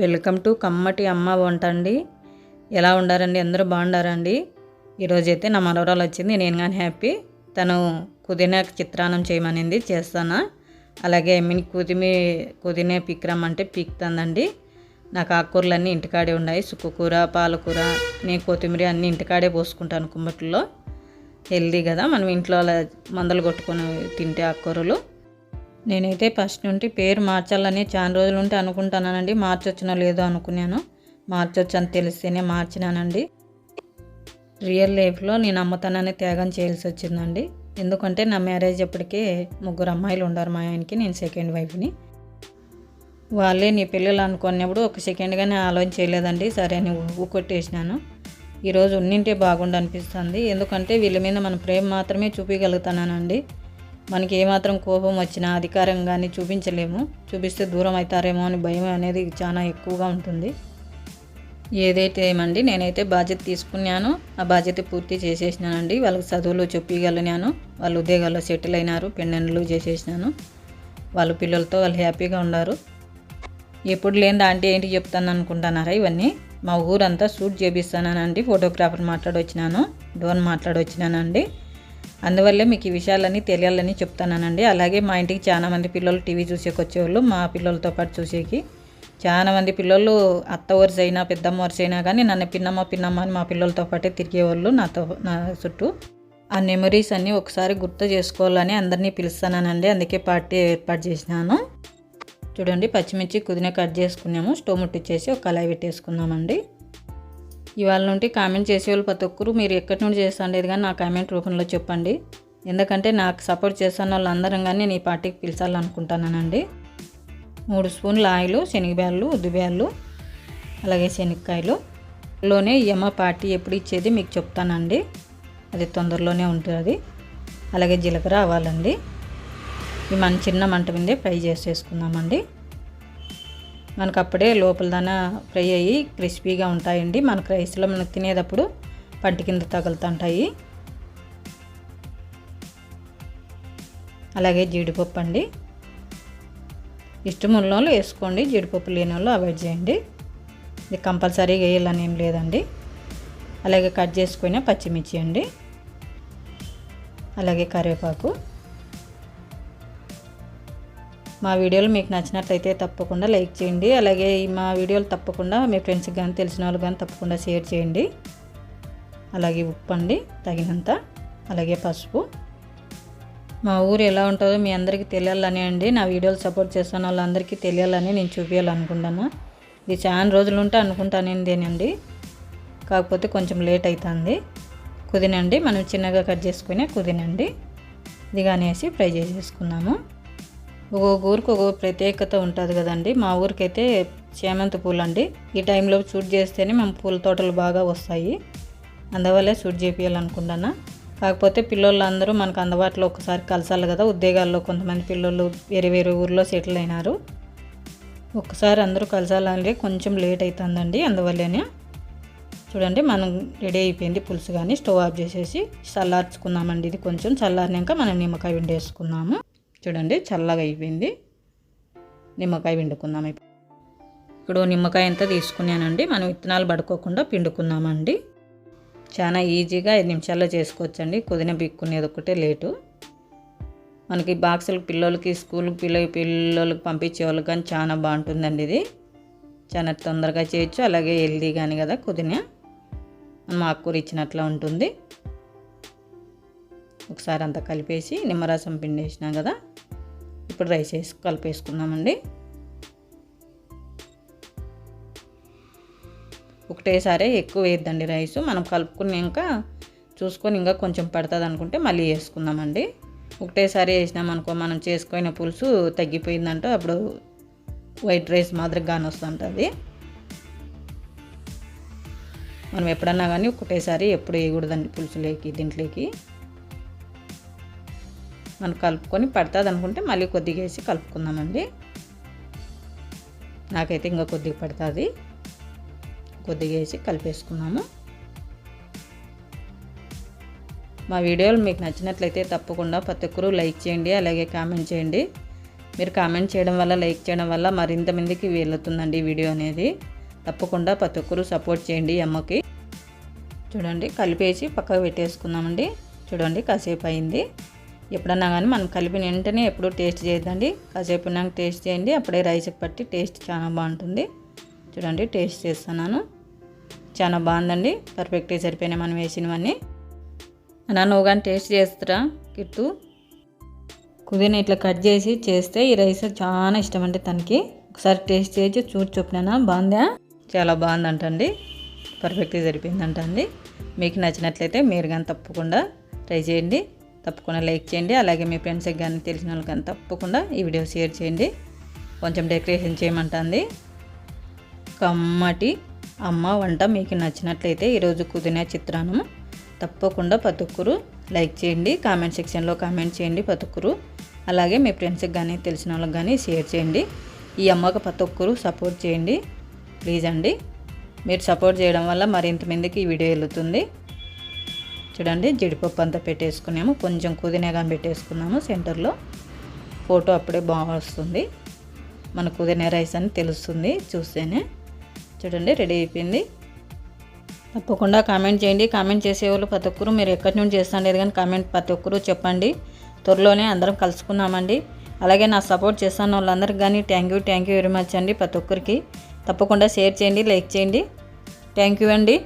Welcome to కమ్మటి అమ్మ వంట అండి ఎలా ఉండారండి? అందరూ బాగుండారండి? ఈరోజైతే నా మనవరాలు వచ్చింది నేను కానీ హ్యాపీ. తను కుదిన చిత్రాన్నం చేయమనింది చేస్తాను? అలాగే మిని కుదిమి కుదినే పిక్రమ్ అంటే పీక్తుందండి. నాకు ఆకుకూరలన్నీ ఇంటికాడే ఉన్నాయి. సుక్కుకూర పాలకూర నేను కొత్తిమీర అన్నీ ఇంటికాడే పోసుకుంటాను కుమ్మట్లో హెల్దీ కదా మనం ఇంట్లో అలా మందలు కొట్టుకొని తింటే ఆకుకూరలు. నేనైతే ఫస్ట్ నుండి పేరు మార్చాలని చాలా రోజులు ఉంటే అనుకుంటానండి మార్చొచ్చినా లేదో అనుకున్నాను. మార్చొచ్చు అని తెలిస్తేనే మార్చినానండి. రియల్ లైఫ్లో నేను అమ్మతనాన్ని త్యాగం చేయాల్సి వచ్చిందండి. ఎందుకంటే నా మ్యారేజ్ అప్పటికే ముగ్గురు అమ్మాయిలు ఉండరు మా ఆయనకి నేను సెకండ్ వైఫ్ని. వాళ్ళే నీ పిల్లలు అనుకున్నప్పుడు ఒక సెకండ్గానే ఆలోచన చేయలేదండి. సరే అని ఊకొట్టేసినాను ఈరోజు ఉన్నింటే బాగుండు అనిపిస్తుంది ఎందుకంటే వీళ్ళ మీద మన ప్రేమ మాత్రమే చూపించగలుగుతానండి మనకి ఏమాత్రం కోపం వచ్చినా అధికారం కానీ చూపించలేము. చూపిస్తే దూరం అవుతారేమో అని భయం అనేది చాలా ఎక్కువగా ఉంటుంది. ఏదైతే ఏమండి నేనైతే బాధ్యత తీసుకున్నాను. ఆ బాధ్యత పూర్తి చేసేసినానండి. వాళ్ళకి చదువులు చెప్పగలిగాను వాళ్ళు ఉద్యోగాల్లో సెటిల్ అయినారు పెండెంట్లు చేసేసినాను. వాళ్ళ పిల్లలతో వాళ్ళు హ్యాపీగా ఉన్నారు. ఎప్పుడు లేని అంటే ఏంటి చెప్తాను అనుకుంటున్నారా ఇవన్నీ? మా ఊరంతా షూట్ చేపిస్తానండి ఫోటోగ్రాఫర్ మాట్లాడొచ్చినాను డోన్ మాట్లాడొచ్చినానండి. అందువల్లే మీకు ఈ విషయాలన్నీ తెలియాలని చెప్తానండి అలాగే మా ఇంటికి చాలా మంది పిల్లలు టీవీ చూసేకి వచ్చేవాళ్ళు మా పిల్లలతో పాటు చూసేకి. చాలామంది పిల్లలు అత్త వరుస అయినా పెద్దమ్మ వరుస అయినా కానీ నన్ను పిన్నమ్మ పిన్నమ్మ అని మా పిల్లలతో పాటే తిరిగేవాళ్ళు నాతో నా చుట్టూ. ఆ మెమరీస్ అన్నీ ఒకసారి గుర్తు చేసుకోవాలని అందరినీ పిలుస్తానండి అందుకే పార్టీ ఏర్పాటు చేసినాను. చూడండి పచ్చిమిర్చి కుదిన కట్ చేసుకున్నాము. స్టవ్ ముట్టించేసి ఒక కళాయి పెట్టేసుకున్నామండి ఇవాళ నుండి కామెంట్ చేసేవాళ్ళు ప్రతి ఒక్కరు మీరు ఎక్కడి నుండి చేస్తాండేది కానీ నా కామెంట్ రూపంలో చెప్పండి. ఎందుకంటే నాకు సపోర్ట్ చేస్తున్న వాళ్ళందరం కానీ నేను ఈ పార్టీకి పిలిచాలనుకుంటున్నానండి. మూడు స్పూన్ల ఆయిల్ శనగబ్యాళ్ళు ఉద్దిబ్యాళ్ళు అలాగే శనక్కాయలు. లోనే యమ పార్టీ ఎప్పుడు ఇచ్చేది మీకు చెప్తానండి. అది తొందరలోనే ఉంటుంది. అలాగే జీలకర్ర ఆవాలండి. ఇవి మన చిన్న మంట మీదే ఫ్రై చేసేసుకుందామండి. మనకు అప్పుడే లోపల దాన ఫ్రై అయ్యి క్రిస్పీగా ఉంటాయండి. మనకు రైస్లో మనకు తినేటప్పుడు పంట కింద తగులుతుంటాయి. అలాగే జీడిపప్పు అండి. ఇష్టం ఉన్న వాళ్ళు వేసుకోండి జీడిపప్పు లేని వాళ్ళు అవాయిడ్ చేయండి. ఇది కంపల్సరీగా వేయాలని ఏం లేదండి. అలాగే కట్ చేసుకుని పచ్చిమిర్చి అండి. అలాగే కరివేపాకు. మా వీడియోలు మీకు నచ్చినట్లయితే తప్పకుండా లైక్ చేయండి. అలాగే మా వీడియోలు తప్పకుండా మీ ఫ్రెండ్స్కి కానీ తెలిసిన వాళ్ళు కానీ తప్పకుండా షేర్ చేయండి. అలాగే ఉప్పు అండి తగినంత. అలాగే పసుపు. మా ఊరు ఎలా ఉంటుందో మీ అందరికీ తెలియాలని అండి. నా వీడియోలు సపోర్ట్ చేస్తున్న వాళ్ళందరికీ తెలియాలని నేను చూపించాలనుకుంటాను ఇది చాలా రోజులు ఉంటే అనుకుంటానేందేనండి కాకపోతే కొంచెం లేట్ అవుతుంది కుదినండి మనం చిన్నగా కట్ చేసుకుని కుదినండి. ఇది కానేసి ఫ్రై చేసేసుకున్నాము. ఒక్కొక్క ఊరికి ఒక్కొక్క ప్రత్యేకత ఉంటుంది కదండి. మా ఊరికైతే చేమంతి పూలు అండి ఈ టైంలో షూట్ చేస్తేనే మేము పూల తోటలు బాగా వస్తాయి. అందువల్లే షూట్ చేపించాలనుకుంటున్నా కాకపోతే పిల్లలు అందరూ మనకు అందుబాటులో ఒకసారి కలసాలి కదా. ఉద్యోగాల్లో కొంతమంది పిల్లలు వేరే వేరే ఊర్లో సెటిల్ అయినారు. ఒక్కసారి అందరూ కలిసాలంటే కొంచెం లేట్ అవుతుందండి అందువల్లనే చూడండి మనం రెడీ అయిపోయింది పులుసు కానీ స్టవ్ ఆఫ్ చేసేసి చల్లార్చుకుందామండి. ఇది కొంచెం చల్లారినాక మనం నిమ్మకాయ విండేసుకుందాము చూడండి చల్లగా అయిపోయింది. నిమ్మకాయ పిండుకుందాం ఇప్పుడు నిమ్మకాయ అంతా తీసుకున్నానండి మనం విత్తనాలు పడుకోకుండా పిండుకుందామండి. చాలా ఈజీగా ఐదు నిమిషాల్లో చేసుకోవచ్చండి కుదిన బిక్కునేది ఒకటే లేటు. మనకి బాక్సులకు పిల్లలకి స్కూల్కి పిల్ల పిల్లలకి పంపించే వాళ్ళకి కానీ చాలా బాగుంటుందండి ఇది. చాలా తొందరగా చేయొచ్చు అలాగే హెల్దీ కానీ కదా కుదిన. మనం ఆకుకూర ఇచ్చినట్లా ఉంటుంది. ఒకసారి అంతా కలిపేసి నిమ్మరసం పిండేసినా కదా. ఇప్పుడు రైస్ వేసి కలిపేసుకుందామండి. ఒకటేసారి ఎక్కువ వేయద్దండి రైస్. మనం కలుపుకున్నాక చూసుకొని ఇంకా కొంచెం పడుతుంది అనుకుంటే మళ్ళీ వేసుకుందామండి. ఒకటేసారి వేసినామనుకో మనం చేసుకున్న పులుసు తగ్గిపోయిందంటే అప్పుడు వైట్ రైస్ మాదిరిగా కానీ వస్తుంటుంది మనం ఎప్పుడన్నా కానీ ఒకటేసారి ఎప్పుడు వేయకూడదండి పులుసులోకి దీంట్లోకి. మనం కలుపుకొని పడుతుంది అనుకుంటే మళ్ళీ కొద్దిగా వేసి కలుపుకుందామండి. నాకైతే ఇంకా కొద్దిగా పడుతుంది. కొద్దిగా వేసి కలిపేసుకున్నాము. మా వీడియోలు మీకు నచ్చినట్లయితే తప్పకుండా ప్రతి ఒక్కరూ లైక్ చేయండి అలాగే కామెంట్ చేయండి. మీరు కామెంట్ చేయడం వల్ల లైక్ చేయడం వల్ల మరింత మందికి వెళ్తుందండి వీడియో అనేది. తప్పకుండా ప్రతి ఒక్కరూ సపోర్ట్ చేయండి అమ్మకి. చూడండి కలిపేసి పక్కకు పెట్టేసుకుందామండి. చూడండి కాసేపు అయింది. ఎప్పుడన్నా కానీ మనం కలిపిన వెంటనే ఎప్పుడూ టేస్ట్ చేయొద్దండి. కాసేపు ఉన్నాక టేస్ట్ చేయండి. అప్పుడే రైస్కి పట్టి టేస్ట్ చాలా బాగుంటుంది. చూడండి టేస్ట్ చేస్తున్నాను. చాలా బాగుందండి. పర్ఫెక్ట్గా సరిపోయినాయి మనం వేసినవన్నీ. అన్నా నువ్వు కానీ టేస్ట్ చేస్తారా? కిట్టు? కుదిరిన ఇట్లా కట్ చేసి చేస్తే ఈ రైస్ చాలా ఇష్టం అండి తనకి. ఒకసారి టేస్ట్ చేసి చూసి చెప్పినా బాగుందా? చాలా బాగుందంటండి. పర్ఫెక్ట్గా సరిపోయిందంటండి. మీకు నచ్చినట్లయితే మీరు కానీ తప్పకుండా ట్రై చేయండి. తప్పకుండా లైక్ చేయండి. అలాగే మీ ఫ్రెండ్స్కి కానీ తెలిసిన వాళ్ళకి కానీ తప్పకుండా ఈ వీడియో షేర్ చేయండి. కొంచెం డెకరేషన్ చేయమంటుంది. కమ్మటి అమ్మ వంట మీకు నచ్చినట్లయితే ఈరోజు కుదిన చిత్రాన్ని తప్పకుండా పతుక్కురు లైక్ చేయండి. కామెంట్ సెక్షన్లో కామెంట్ చేయండి పతుక్కురు. అలాగే మీ ఫ్రెండ్స్కి కానీ తెలిసిన వాళ్ళకి కానీ షేర్ చేయండి. ఈ అమ్మకు పతొక్కరు సపోర్ట్ చేయండి. ప్లీజ్ అండి. మీరు సపోర్ట్ చేయడం వల్ల మరింత మందికి ఈ వీడియో వెళ్తుంది చూడండి జీడిపప్పు అంతా పెట్టేసుకున్నాము. కొంచెం కుదినేగా పెట్టేసుకున్నాము సెంటర్లో. ఫోటో అప్పుడే బాగా వస్తుంది. మన కుదినే రైస్ అని తెలుస్తుంది చూస్తేనే. చూడండి రెడీ అయిపోయింది. తప్పకుండా కామెంట్ చేయండి. కామెంట్ చేసేవాళ్ళు ప్రతి ఒక్కరు మీరు ఎక్కడి నుండి చేస్తాండేది కానీ కామెంట్ ప్రతి ఒక్కరు చెప్పండి. త్వరలోనే అందరం కలుసుకున్నామండి అలాగే నా సపోర్ట్ చేస్తాను వాళ్ళందరికీ కానీ thank you thank you very much అండి ప్రతి ఒక్కరికి. తప్పకుండా షేర్ చేయండి లైక్ చేయండి. థ్యాంక్ యూ అండి.